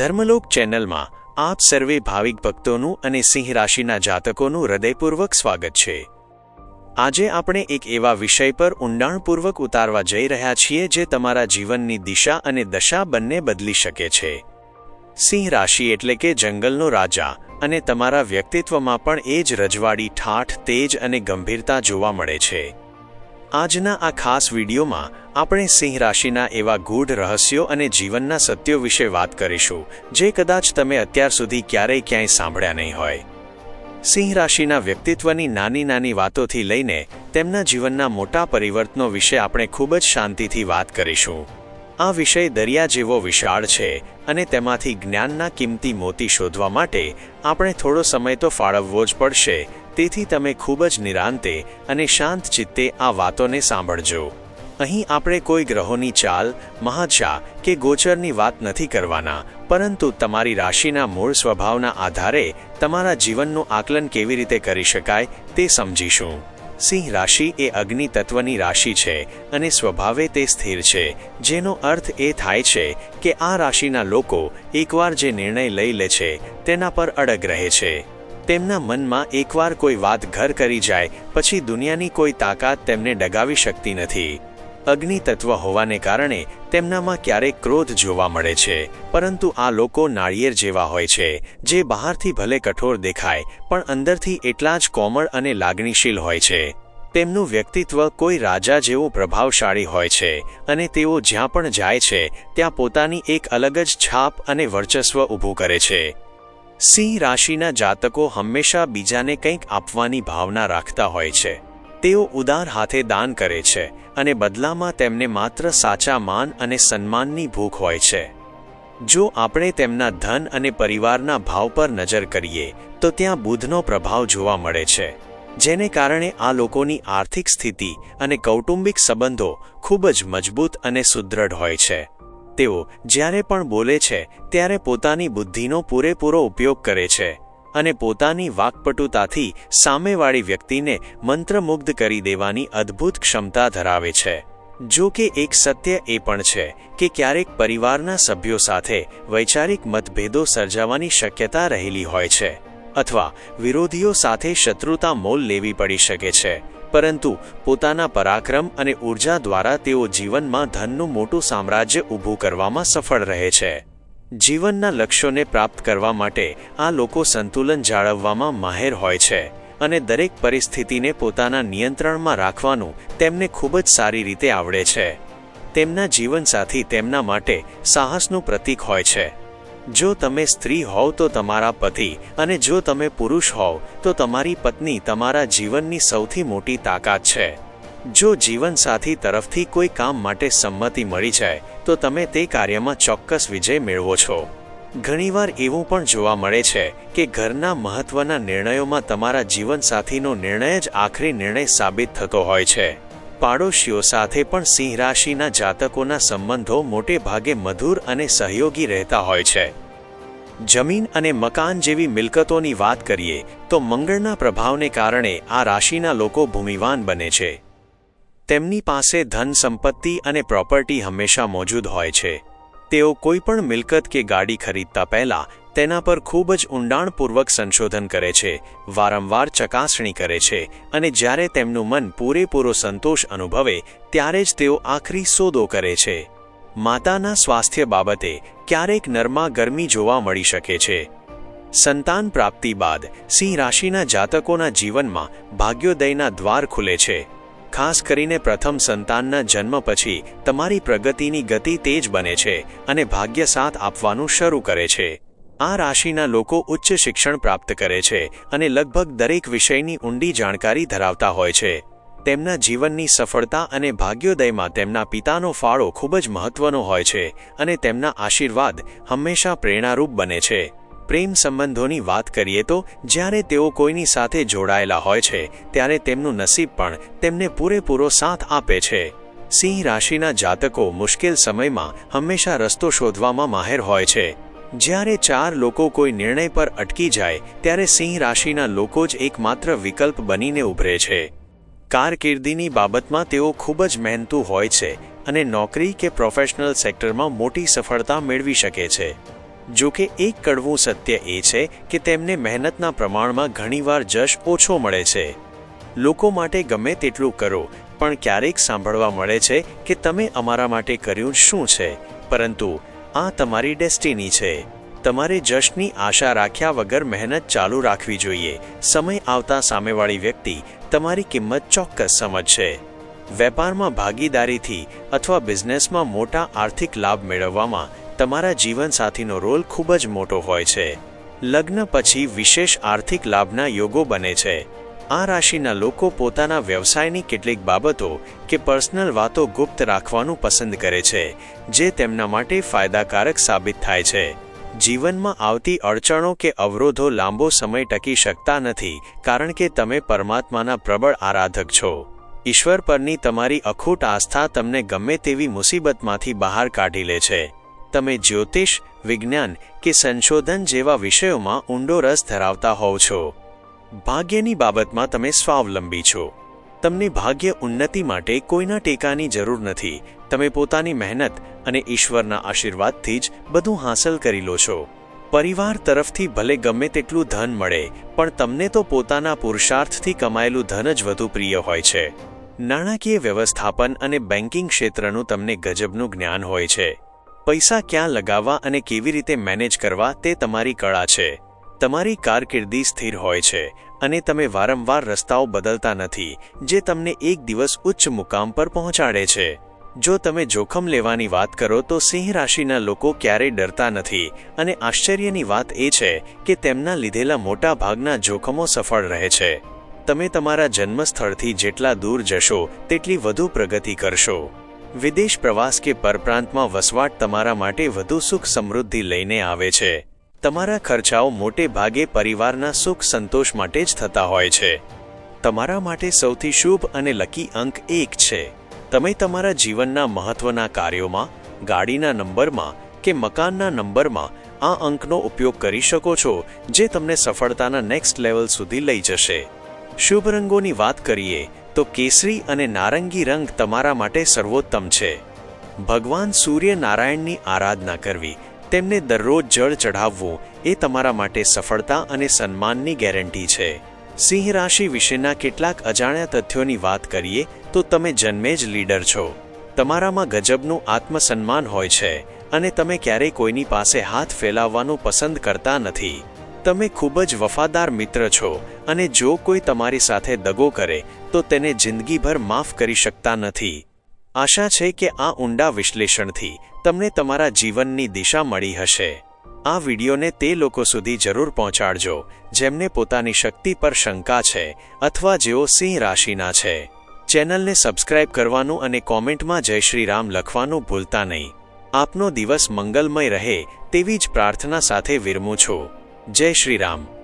ધર્મલોક ચેનલમાં આપ સર્વે ભાવિક ભક્તોનું અને સિંહ રાશિના જાતકોનું હૃદયપૂર્વક સ્વાગત છે. આજે આપણે એક એવા વિષય પર ઊંડાણપૂર્વક ઉતારવા જઈ રહ્યા છીએ જે તમારા જીવનની દિશા અને દશા બંને બદલી શકે છે. સિંહ રાશિ એટલે કે જંગલનો રાજા અને તમારા વ્યક્તિત્વમાં પણ એ જ રજવાડી ઠાઠ, તેજ અને ગંભીરતા જોવા મળે છે. આજના આ ખાસ વિડીયોમાં આપણે સિંહ રાશિના એવા ગૂઢ રહસ્યો અને જીવનના સત્યો વિશે વાત કરીશું, જે કદાચ તમે અત્યાર સુધી ક્યારેય ક્યાંય સાંભળ્યા નહીં હોય. સિંહ રાશિના વ્યક્તિત્વની નાની નાની વાતોથી લઈને તેમના જીવનના મોટા પરિવર્તનો વિશે આપણે ખૂબ જ શાંતિથી વાત કરીશું. આ વિષય દરિયા જેવો વિશાળ છે અને તેમાંથી જ્ઞાનના કિંમતી મોતી શોધવા માટે આપણે થોડો સમય તો ફાળવવો જ પડશે તેથી તમે ખૂબ જ નિરાંતે અને શાંત ચિત્તે આ વાતોને સાંભળજો. અહીં આપણે કોઈ ગ્રહોની ચાલ મહાદશા કે ગોચરની વાત નથી કરવાના, પરંતુ તમારી રાશિના મૂળ સ્વભાવના આધારે તમારા જીવનનું આકલન કેવી રીતે કરી શકાય તે સમજીશું. સિંહ રાશિ એ અગ્નિ તત્વની રાશિ છે અને સ્વભાવે તે સ્થિર છે, જેનો અર્થ એ થાય છે કે આ રાશિના લોકો એકવાર જે નિર્ણય લઈ લે છે તેના પર અડગ રહે છે. તેમના મનમાં એકવાર કોઈ વાત ઘર કરી જાય, પછી દુનિયાની કોઈ તાકાત તેમને ડગાવી શકતી નથી. અગ્નિ તત્વ હોવાને કારણે તેમનામાં ક્યારેક ક્રોધ જોવા મળે છે, પરંતુ આ લોકો નાળિયેર જેવા હોય છે, જે બહારથી ભલે કઠોર દેખાય, પણ અંદરથી એટલા જ કોમળ અને લાગણીશીલ હોય છે. તેમનું વ્યક્તિત્વ કોઈ રાજા જેવું પ્રભાવશાળી હોય છે, અને તેઓ જ્યાં પણ જાય છે, ત્યાં પોતાની એક અલગ જ છાપ અને વર્ચસ્વ ઊભું કરે છે. સિંહ રાશિના જાતકો હંમેશા બીજાને કંઈક આપવાની ભાવના રાખતા હોય છે. તેઓ ઉદાર હાથે દાન કરે છે અને બદલામાં તેમને માત્ર સાચા માન અને સન્માનની ભૂખ હોય છે. જો આપણે તેમના ધન અને પરિવારના ભાવ પર નજર કરીએ, તો ત્યાં બુધનો પ્રભાવ જોવા મળે છે, જેને કારણે આ લોકોની આર્થિક સ્થિતિ અને કૌટુંબિક સંબંધો ખૂબ જ મજબૂત અને સુદૃઢ હોય છે. તેઓ જ્યારે પણ બોલે છે, ત્યારે પોતાની બુદ્ધિનો પૂરેપૂરો ઉપયોગ કરે છે અને પોતાની વાકપટુતાથી સામેવાળી વ્યક્તિને મંત્રમુગ્ધ કરી દેવાની અદ્ભુત ક્ષમતા ધરાવે છે. જો કે એક સત્ય એ પણ છે કે ક્યારેક પરિવારના સભ્યો સાથે વૈચારિક મતભેદો સર્જાવાની શક્યતા રહેલી હોય છે, અથવા વિરોધીઓ સાથે શત્રુતા મોલ લેવી પડી શકે છે પરંતુ પોતાના પરાક્રમ અને ઊર્જા દ્વારા તેઓ જીવનમાં ધનનું મોટું સામ્રાજ્ય ઊભું કરવામાં સફળ રહે છે. જીવનના લક્ષ્યોને પ્રાપ્ત કરવા માટે આ લોકો સંતુલન જાળવવામાં માહેર હોય છે અને દરેક પરિસ્થિતિને પોતાના નિયંત્રણમાં રાખવાનું તેમને ખૂબ જ સારી રીતે આવડે છે. તેમના જીવનસાથી તેમના માટે સાહસનું પ્રતીક હોય છે. જો તમે સ્ત્રી હોવ તો તમારા પતિ અને જો તમે પુરુષ હોવ તો તમારી પત્ની તમારા જીવનની સૌથી મોટી તાકાત છે. જો જીવનસાથી તરફથી કોઈ કામ માટે સંમતિ મળી જાય, તો તમે તે કાર્યમાં ચોક્કસ વિજય મેળવો છો. ઘણીવાર એવું પણ જોવા મળે છે કે ઘરના મહત્વના નિર્ણયોમાં તમારા જીવનસાથીનો નિર્ણય જ આખરી નિર્ણય સાબિત થતો હોય છે. પાડોશીઓ સાથે પણ સિંહ રાશિના જાતકોના સંબંધો મોટે ભાગે મધુર અને સહયોગી રહેતા હોય છે. જમીન અને મકાન જેવી મિલકતોની વાત કરીએ, તો મંગળના પ્રભાવને કારણે આ રાશિના લોકો ભૂમિવાન બને છે. તેમની પાસે ધન સંપત્તિ અને પ્રોપર્ટી હંમેશા મોજૂદ હોય છે. તેઓ કોઈપણ મિલકત કે ગાડી ખરીદતા પહેલા તેના પર ખૂબ જ ઊંડાણપૂર્વક સંશોધન કરે છે, વારંવાર ચકાસણી કરે છે અને જ્યારે તેમનું મન પૂરેપૂરો સંતોષ અનુભવે, ત્યારે જ તેઓ આખરી સોદો કરે છે. માતાના સ્વાસ્થ્ય બાબતે ક્યારેક નરમા ગરમી જોવા મળી શકે છે. સંતાન પ્રાપ્તિ બાદ સિંહ રાશિના જાતકોના જીવનમાં ભાગ્યોદયના દ્વાર ખુલે છે. ખાસ કરીને પ્રથમ સંતાનના જન્મ પછી તમારી પ્રગતિની ગતિ તેજ બને છે અને ભાગ્ય સાથ આપવાનું શરૂ કરે છે. આ રાશિના લોકો ઉચ્ચ શિક્ષણ પ્રાપ્ત કરે છે અને લગભગ દરેક વિષયની ઊંડી જાણકારી ધરાવતા હોય છે. તેમના જીવનની સફળતા અને ભાગ્યોદયમાં તેમના પિતાનો ફાળો ખૂબ જ મહત્વનો હોય છે અને તેમના આશીર્વાદ હંમેશા પ્રેરણારૂપ બને છે. પ્રેમ સંબંધોની વાત કરીએ તો, જ્યારે તેઓ કોઈની સાથે જોડાયેલા હોય છે, ત્યારે તેમનું નસીબ પણ તેમને પૂરેપૂરો સાથ આપે છે. સિંહ રાશિના જાતકો મુશ્કેલ સમયમાં હંમેશા રસ્તો શોધવામાં માહેર હોય છે. જ્યારે ચાર લોકો કોઈ નિર્ણય પર અટકી જાય, ત્યારે સિંહ રાશિના લોકો જ એકમાત્ર વિકલ્પ બનીને ઉભરે છે. કારકિર્દીની બાબતમાં તેઓ ખૂબ જ મહેનતુ હોય છે અને નોકરી કે પ્રોફેશનલ સેક્ટરમાં મોટી સફળતા મેળવી શકે છે. જો કે એક કડવું સત્ય એ છે કે તેમને મહેનતના પ્રમાણમાં ઘણીવાર જશ ઓછો મળે છે. લોકો માટે ગમે તેટલું કરો, પણ ક્યારેક સાંભળવા મળે છે કે તમે અમારા માટે કર્યું શું છે, પરંતુ આ તમારી ડેસ્ટિની છે. તમારે જશની આશા રાખ્યા વગર મહેનત ચાલુ રાખવી જોઈએ. સમય આવતા સામેવાળી વ્યક્તિ તમારી કિંમત ચોક્કસ સમજશે. વેપારમાં ભાગીદારીથી અથવા બિઝનેસમાં મોટા આર્થિક લાભ મેળવવામાં તમારા જીવનસાથીનો રોલ ખૂબ જ મોટો હોય છે. લગ્ન પછી વિશેષ આર્થિક લાભના યોગો બને છે. આ રાશિના લોકો પોતાના વ્યવસાયની કેટલીક બાબતો કે પર્સનલ વાતો ગુપ્ત રાખવાનું પસંદ કરે છે, જે તેમના માટે ફાયદાકારક સાબિત થાય છે. જીવનમાં આવતી અડચણો કે અવરોધો લાંબો સમય ટકી શકતા નથી, કારણ કે તમે પરમાત્માના પ્રબળ આરાધક છો. ઈશ્વર પરની તમારી અખૂટ આસ્થા તમને ગમે તેવી મુસીબતમાંથી બહાર કાઢી લે છે. તમે જ્યોતિષ, વિજ્ઞાન કે સંશોધન જેવા વિષયોમાં ઊંડો રસ ધરાવતા હોવ છો. ભાગ્યની બાબતમાં તમે સ્વાવલંબી છો. તમને ભાગ્ય ઉન્નતિ માટે કોઈના ટેકાની જરૂર નથી તમે પોતાની મહેનત અને ઈશ્વરના આશીર્વાદથી જ બધું હાંસલ કરી લો છો. પરિવાર તરફથી ભલે ગમે તેટલું ધન મળે, પણ તમને તો પોતાના પુરુષાર્થથી કમાયેલું ધન જ વધુ પ્રિય હોય છે. નાણાકીય વ્યવસ્થાપન અને બેન્કિંગ ક્ષેત્રનું તમને ગજબનું જ્ઞાન હોય છે. પૈસા ક્યાં લગાવવા અને કેવી રીતે મેનેજ કરવા તે તમારી કળા છે. તમારી કારકિર્દી સ્થિર હોય છે અને તમે વારંવાર રસ્તાઓ બદલતા નથી, જે તમને એક દિવસ ઉચ્ચ મુકામ પર પહોંચાડે છે. જો તમે જોખમ લેવાની વાત કરો તો સિંહ રાશિના લોકો ક્યારેય ડરતા નથી. અને આશ્ચર્યની વાત એ છે કે તેમના લીધેલા મોટા ભાગના જોખમો સફળ રહે છે. તમે તમારા જન્મસ્થળથી જેટલા દૂર જશો, તેટલી વધુ પ્રગતિ કરશો. વિદેશ પ્રવાસ કે પરપ્રાંતમાં વસવાટ તમારા માટે વધુ સુખ સમૃદ્ધિ લઈને આવે છે. તમારા ખર્ચાઓ મોટે ભાગે પરિવારના સુખ સંતોષ માટે જ થતા હોય છે. તમારા માટે સૌથી શુભ અને લકી અંક એક છે. તમે તમારા જીવનના મહત્વના કાર્યોમાં, ગાડીના નંબરમાં કે મકાનના નંબરમાં આ અંકનો ઉપયોગ કરી શકો છો, જે તમને સફળતાના નેક્સ્ટ લેવલ સુધી લઈ જશે. શુભ રંગોની વાત કરીએ, તો કેસરી અને નારંગી રંગ તમારા માટે સર્વોત્તમ છે. ભગવાન સૂર્યનારાયણની આરાધના કરવી, તેમને દરરોજ જળ ચઢાવવું, એ તમારા માટે સફળતા અને સન્માનની ગેરંટી છે. સિંહ રાશિ વિશેના કેટલાક અજાણ્યા તથ્યોની વાત કરીએ તો તમે જન્મે જ લીડર છો. તમારામાં ગજબનું આત્મસન્માન હોય છે અને તમે ક્યારેય કોઈની પાસે હાથ ફેલાવવાનું પસંદ કરતા નથી. તમે ખૂબ જ વફાદાર મિત્ર છો અને જો કોઈ તમારી સાથે દગો કરે, તો તેને જિંદગીભર માફ કરી શકતા નથી. આશા છે કે આ ઊંડા વિશ્લેષણથી તમને તમારા જીવનની દિશા મળી હશે. આ વિડીયોને તે લોકો સુધી જરૂર પહોંચાડજો, જેમને પોતાની શક્તિ પર શંકા છે અથવા જેઓ સિંહ રાશિના છે. ચેનલને સબસ્ક્રાઇબ કરવાનું અને કોમેન્ટમાં જય શ્રી રામ લખવાનું ભૂલતા નહીં. આપનો દિવસ મંગલમય રહે તેવી જ પ્રાર્થના સાથે વિરમું છું. જય શ્રી રામ.